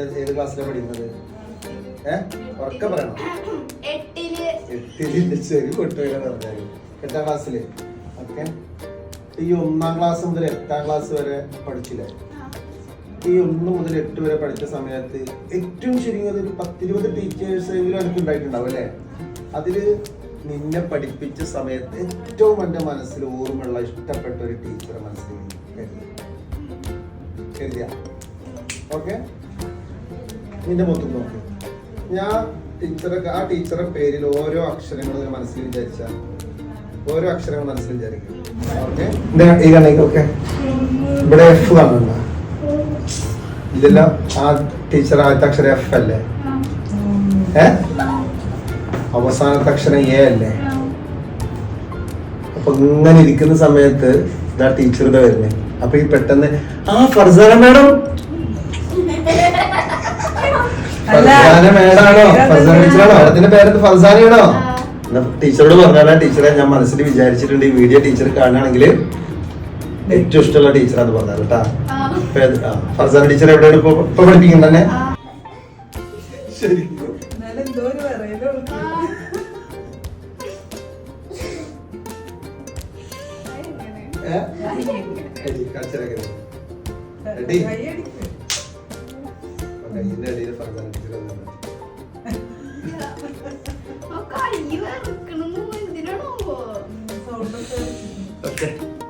ഏത് ക്ലാസ്സിലാണ് പഠിക്കുന്നത്? ഏഹ് ഉറക്കെ പറയണം. എട്ടിൽ. ചെവി കൊട്ടുകയെന്ന് പറഞ്ഞാൽ എട്ടാം ക്ലാസ്സിൽ ഓക്കെ. ഈ ഒന്നാം ക്ലാസ് മുതൽ എട്ടാം ക്ലാസ് വരെ പഠിച്ചില്ലേ? ഈ ഒന്ന് മുതൽ എട്ട് വരെ പഠിച്ച സമയത്ത് ഏറ്റവും ചുരുങ്ങിയത് ഒരു പത്തിരുപത് ടീച്ചേഴ്സ് എങ്കിലും എനിക്ക് ഉണ്ടായിട്ടുണ്ടാവും അല്ലേ? അതിൽ നിന്നെ പഠിപ്പിച്ച സമയത്ത് ഏറ്റവും എന്റെ മനസ്സിൽ ഓർമ്മയുള്ള ഇഷ്ടപ്പെട്ട ഒരു ടീച്ചറെ മനസ്സിൽ കരുതിയ? ഓക്കെ? നിന്റെ മൊത്തം നോക്ക്. ഞാൻ ടീച്ചറെ ആ ടീച്ചറെ പേരിൽ ഓരോ അക്ഷരങ്ങൾ മനസ്സിൽ വിചാരിച്ച. ഓരോ അക്ഷരങ്ങൾ മനസ്സിൽ വിചാരിക്കും. ഓക്കെ? ഇവിടെ എഫ് കാണുന്നുണ്ടോ. ഇതെല്ലാം ആ ടീച്ചർ ആദ്യത്തെ അക്ഷരം എഫ് അല്ലേ? ഏ? അവസാനത്തെ അക്ഷരം എ അല്ലേ? അപ്പൊ ഇങ്ങനെ ഇരിക്കുന്ന സമയത്ത് ഇതാ ടീച്ചറുടെ വരുന്നേ. അപ്പൊ ഈ പെട്ടെന്ന് ആ ഫർസാന മാഡം അല്ല. ഫർസാന മേഡാണോ ഫർസാന ടീച്ചറാണോ അതിന്റെ പേരെന്ത് ഫർസാനയാണോ ടീച്ചറോട് പറഞ്ഞാൽ ടീച്ചറെ ഞാൻ മനസ്സിൽ വിചാരിച്ചിട്ടുണ്ട് ഈ വീഡിയോ ടീച്ചർ കാണുകയാണെങ്കിൽ ഏറ്റവും ഇഷ്ടമുള്ള ടീച്ചർ അത് പറഞ്ഞാൽ കേട്ടാ ഫർസാന ടീച്ചർ എവിടെയാണ് ഇപ്പൊ പഠിപ്പിക്കുന്നത് തന്നെ. ശരി എന്നാലും ഫർസാന ടീച്ചർ വന്നിട്ടുണ്ട്. ആ കയ്യ് വിറക്കണെന്ന് എന്തിനാണോ? ഓക്കേ.